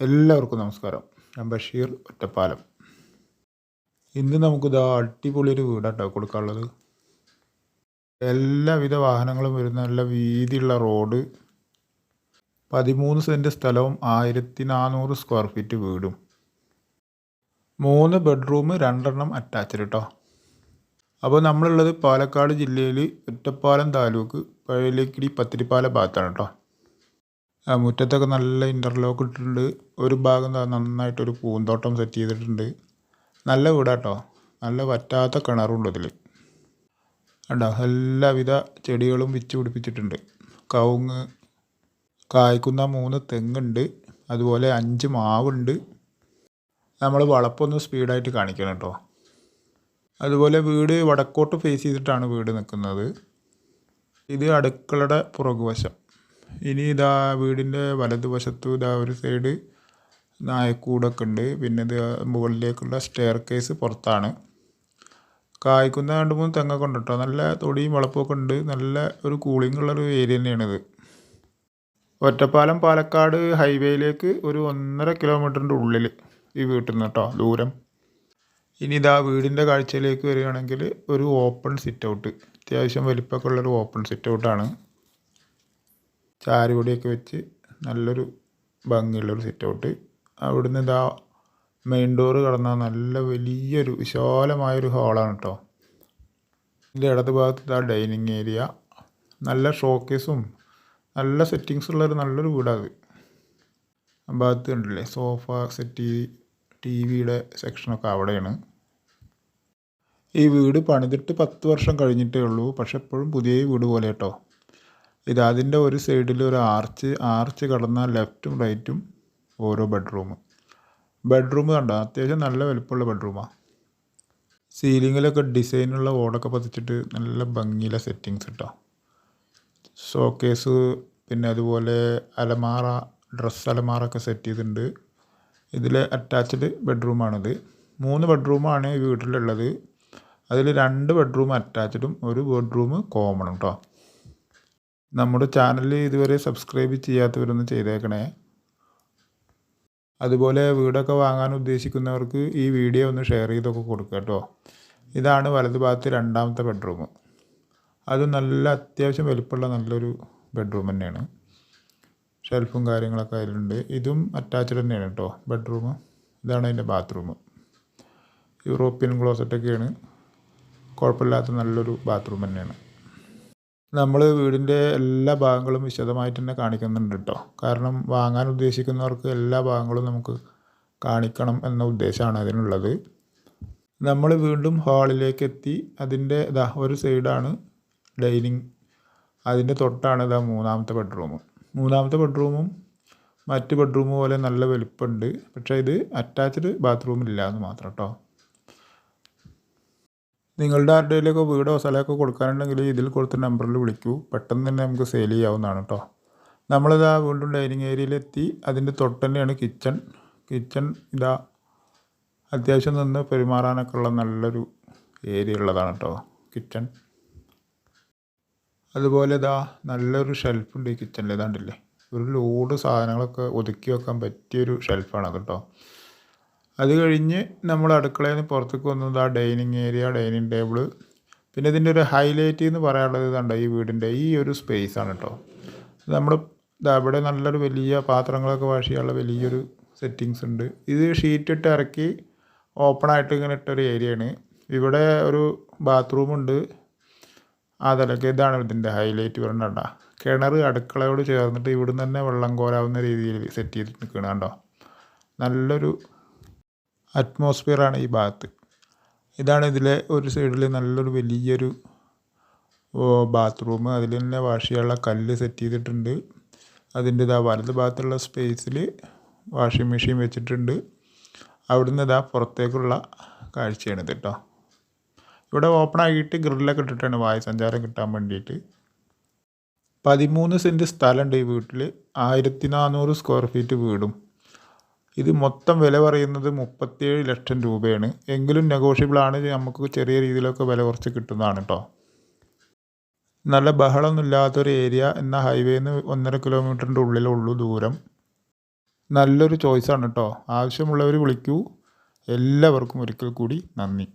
എല്ലാവർക്കും നമസ്കാരം. ഞാൻ ബഷീർ ഒറ്റപ്പാലം. ഇന്ന് നമുക്കിത് അടിപൊളി ഒരു വീടാട്ടോ കൊടുക്കാനുള്ളത്. എല്ലാവിധ വാഹനങ്ങളും വരുന്ന നല്ല വീതിയുള്ള റോഡ്. പതിമൂന്ന് സെന്റ് സ്ഥലവും ആയിരത്തി നാനൂറ് സ്ക്വയർ ഫീറ്റ് വീടും. മൂന്ന് ബെഡ്റൂം രണ്ടെണ്ണം അറ്റാച്ച്ഡ് കേട്ടോ അപ്പോൾ നമ്മളുള്ളത് പാലക്കാട് ജില്ലയിൽ ഒറ്റപ്പാലം താലൂക്ക് പഴയലേക്കിടി പത്തിരിപ്പാല ഭാഗത്താണ് കേട്ടോ മുറ്റത്തൊക്കെ നല്ല ഇന്റർലോക്ക് ഇട്ടിട്ടുണ്ട്. ഒരു ഭാഗം ദാ നന്നായിട്ടൊരു പൂന്തോട്ടം സെറ്റ് ചെയ്തിട്ടുണ്ട്. നല്ല വീടാട്ടോ. നല്ല വറ്റാത്ത കിണറുണ്ട് ഇതിൽ കണ്ടോ? എല്ലാവിധ ചെടികളും വെച്ച് പിടിപ്പിച്ചിട്ടുണ്ട്. കവുങ്ങ് കായ്ക്കുന്ന മൂന്ന് തെങ്ങുണ്ട്. അതുപോലെ അഞ്ച് മാവുണ്ട്. നമ്മൾ വളപ്പൊന്ന് സ്പീഡായിട്ട് കാണിക്കണം കേട്ടോ. അതുപോലെ വീട് വടക്കോട്ട് ഫേസ് ചെയ്തിട്ടാണ് വീട് നിൽക്കുന്നത് ഇത് അടുക്കളയുടെ പുറകുവശം. ഇനി ഇതാ വീടിന്റെ വലതുവശത്തു ഇതാ ഒരു സൈഡ് നായക്കൂടൊക്കെ ഉണ്ട് പിന്നെ ഇത് മുകളിലേക്കുള്ള സ്റ്റെയർ കേസ് പുറത്താണ്. കായ്ക്കുന്ന രണ്ട് മൂന്ന് തെങ്ങൊക്കെ ഉണ്ട് കേട്ടോ. നല്ല തൊടിയും വളപ്പൊക്കെ ഉണ്ട്. നല്ല ഒരു കൂളിംഗ് ഉള്ളൊരു ഏരിയ തന്നെയാണിത്. ഒറ്റപ്പാലം പാലക്കാട് ഹൈവേയിലേക്ക് ഒരു ഒന്നര കിലോമീറ്ററിന്റെ ഉള്ളിൽ ഈ വീട്ടിൽ നിന്ന് കേട്ടോ ദൂരം. ഇനി ഇതാ വീടിന്റെ കാഴ്ചയിലേക്ക് വരികയാണെങ്കിൽ ഒരു ഓപ്പൺ സിറ്റ് ഔട്ട് അത്യാവശ്യം വലിപ്പമൊക്കെ ഉള്ളൊരു ഓപ്പൺ സിറ്റ് ഔട്ടാണ് ചാരുപൊടിയൊക്കെ വെച്ച് നല്ലൊരു ഭംഗിയുള്ളൊരു സിറ്റ് ഔട്ട് അവിടുന്ന് ഇതാ മെയിൻ ഡോറ് കടന്നാൽ നല്ല വലിയൊരു വിശാലമായൊരു ഹാളാണ് കേട്ടോ ഇതിന്റെ ഇടത് ഭാഗത്ത് ഇതാ ഡൈനിങ് ഏരിയ നല്ല ഷോക്കേസും നല്ല സെറ്റിങ്സ് ഉള്ളൊരു നല്ലൊരു വീടാണ് ആ ഭാഗത്ത് കണ്ടില്ലേ? സോഫ സെറ്റ് ടി വിയുടെ സെക്ഷനൊക്കെ അവിടെയാണ്. ഈ വീട് പണിതിട്ട് പത്ത് വർഷം കഴിഞ്ഞിട്ടേ ഉള്ളൂ. പക്ഷെ എപ്പോഴും പുതിയ വീട് പോലെ കേട്ടോ ഇത് അതിന്റെ ഒരു സൈഡിൽ ഒരു ആർച്ച് ആർച്ച് കടന്ന ലെഫ്റ്റും റൈറ്റും ഓരോ ബെഡ്റൂം ബെഡ്റൂം കണ്ടോ? അത്യാവശ്യം നല്ല വലുപ്പമുള്ള ബെഡ്റൂമാണ് സീലിങ്ങിലൊക്കെ ഡിസൈനുള്ള ഓടൊക്കെ പതിച്ചിട്ട് നല്ല ഭംഗിയിലെ സെറ്റിങ്സ് കേട്ടോ ഷോക്കേസ് പിന്നെ അതുപോലെ അലമാറ ഡ്രസ്സ് അലമാറ ഒക്കെ സെറ്റ് ചെയ്തിട്ടുണ്ട്. ഇതിൽ അറ്റാച്ച്ഡ് ബെഡ്റൂമാണിത്. മൂന്ന് ബെഡ്റൂമാണ് ഈ വീട്ടിലുള്ളത്. അതിൽ രണ്ട് ബെഡ്റൂം അറ്റാച്ച്ഡും ഒരു ബെഡ്റൂം കോമണും കേട്ടോ നമ്മുടെ ചാനൽ ഇതുവരെ സബ്സ്ക്രൈബ് ചെയ്യാത്തവരൊന്ന് ചെയ്തേക്കണേ. അതുപോലെ വീടൊക്കെ വാങ്ങാൻ ഉദ്ദേശിക്കുന്നവർക്ക് ഈ വീഡിയോ ഒന്ന് ഷെയർ ചെയ്തൊക്കെ കൊടുക്കുക കേട്ടോ ഇതാണ് വലതു ഭാഗത്ത് രണ്ടാമത്തെ ബെഡ്റൂം അത് നല്ല അത്യാവശ്യം വലുപ്പമുള്ള നല്ലൊരു ബെഡ്റൂം തന്നെയാണ്. ഷെൽഫും കാര്യങ്ങളൊക്കെ അതിലുണ്ട്. ഇതും അറ്റാച്ച്ഡ് തന്നെയാണ് കേട്ടോ ബെഡ്റൂം ഇതാണ് അതിന്റെ ബാത്റൂം യൂറോപ്യൻ ക്ലോസറ്റൊക്കെയാണ് കുഴപ്പമില്ലാത്ത നല്ലൊരു ബാത്റൂം തന്നെയാണ്. നമ്മൾ വീടിന്റെ എല്ലാ ഭാഗങ്ങളും വിശദമായിട്ട് തന്നെ കാണിക്കുന്നുണ്ട് കേട്ടോ കാരണം വാങ്ങാൻ ഉദ്ദേശിക്കുന്നവർക്ക് എല്ലാ ഭാഗങ്ങളും നമുക്ക് കാണിക്കണം എന്ന ഉദ്ദേശമാണ് അതിനുള്ളത്. നമ്മൾ വീണ്ടും ഹാളിലേക്ക് എത്തി അതിന്റെ ഇതാ ഒരു സൈഡാണ് ഡൈനിങ്. അതിന്റെ തൊട്ടാണ് ഇതാ മൂന്നാമത്തെ ബെഡ്റൂം. മൂന്നാമത്തെ ബെഡ്റൂമും മറ്റ് ബെഡ്റൂം പോലെ നല്ല വലിപ്പമുണ്ട്. പക്ഷേ ഇത് അറ്റാച്ച്ഡ് ബാത്റൂമിലില്ല എന്ന് മാത്രം കേട്ടോ നിങ്ങളുടെ ആരുടെയിലൊക്കെ വീടോ സ്ഥലമൊക്കെ കൊടുക്കാനുണ്ടെങ്കിൽ ഇതിൽ കൊടുത്ത നമ്പറിൽ വിളിക്കൂ. പെട്ടെന്ന് തന്നെ നമുക്ക് സെയിൽ ചെയ്യാവുന്നതാണ് കേട്ടോ നമ്മളിതാ വീണ്ടും ഡൈനിങ് ഏരിയയിലെത്തി അതിന്റെ തൊട്ട് തന്നെയാണ് കിച്ചൺ കിച്ചൺ ഇതാ അത്യാവശ്യം നിന്ന് പെരുമാറാനൊക്കെ ഉള്ള നല്ലൊരു ഏരിയ ഉള്ളതാണ് കേട്ടോ കിച്ചൺ അതുപോലെ ഇതാ നല്ലൊരു ഷെൽഫുണ്ട് ഈ കിച്ചണിൽ ഇതാണ്ടില്ലേ ഒരു ലോഡ് സാധനങ്ങളൊക്കെ ഒതുക്കി വെക്കാൻ പറ്റിയൊരു ഷെൽഫാണ് കേട്ടോ അത് കഴിഞ്ഞ് നമ്മൾ അടുക്കളയിൽ നിന്ന് പുറത്തേക്ക് വന്നത് ആ ഡൈനിങ് ഏരിയ ഡൈനിങ് ടേബിൾ പിന്നെ ഇതിന്റെ ഒരു ഹൈലൈറ്റ് എന്ന് പറയാനുള്ളത് ഇതുണ്ട് ഈ വീടിന്റെ ഈ ഒരു സ്പേസ് ആണ് കേട്ടോ. നമ്മൾ ഇവിടെ നല്ലൊരു വലിയ പാത്രങ്ങളൊക്കെ വാഷ് ചെയ്യാനുള്ള വലിയൊരു സെറ്റിങ്സ് ഉണ്ട്. ഇത് ഷീറ്റ് ഇട്ട് ഇറക്കി ഓപ്പൺ ആയിട്ട് ഇങ്ങനെ ഇട്ടൊരു ഏരിയയാണ് ഇവിടെ ഒരു ബാത്റൂം ഉണ്ട്. അതല്ലൊക്കെ ഇതാണ് ഇതിന്റെ ഹൈലൈറ്റ് വരണ്ട കിണർ അടുക്കളയോട് ചേർന്നിട്ട് ഇവിടുന്ന് തന്നെ വെള്ളം കോരാവുന്ന രീതിയിൽ സെറ്റ് ചെയ്തിട്ട് നിൽക്കണം കേട്ടോ നല്ലൊരു അറ്റ്മോസ്ഫിയറാണ് ഈ ഭാഗത്ത്. ഇതാണ് ഇതിലെ ഒരു സൈഡിൽ നല്ലൊരു വലിയൊരു ബാത്റൂം അതിൽ തന്നെ വാഷ് ചെയ്യാനുള്ള കല്ല് സെറ്റ് ചെയ്തിട്ടുണ്ട്. അതിന്റെ ഇതാ വലത് ഭാഗത്തുള്ള സ്പേസിൽ വാഷിംഗ് മെഷീൻ വെച്ചിട്ടുണ്ട്. അവിടുന്ന് ഇതാ പുറത്തേക്കുള്ള കാഴ്ചയാണിത് കേട്ടോ ഇവിടെ ഓപ്പൺ ആക്കിയിട്ട് ഗ്രില്ലൊക്കെ ഇട്ടിട്ടാണ് വായു സഞ്ചാരം കിട്ടാൻ വേണ്ടിയിട്ട്. പതിമൂന്ന് സെന്റ് സ്ഥലമുണ്ട് ഈ വീട്ടിൽ ആയിരത്തി നാനൂറ് സ്ക്വയർ ഫീറ്റ് വീടും. ഇത് മൊത്തം വില പറയുന്നത് മുപ്പത്തിയേഴ് ലക്ഷം രൂപയാണ്. എങ്കിലും നെഗോഷ്യബിൾ ആണ്. നമുക്ക് ചെറിയ രീതിയിലൊക്കെ വില കുറച്ച് കിട്ടുന്നതാണ് കേട്ടോ നല്ല ബഹളമൊന്നും ഇല്ലാത്തൊരു ഏരിയ ഹൈവേയിൽ നിന്ന് ഒന്നര കിലോമീറ്ററിന്റെ ഉള്ളിലുള്ളൂ ദൂരം. നല്ലൊരു ചോയ്സാണ് കേട്ടോ ആവശ്യമുള്ളവർ വിളിക്കൂ. എല്ലാവർക്കും ഒരിക്കൽ കൂടി നന്ദി.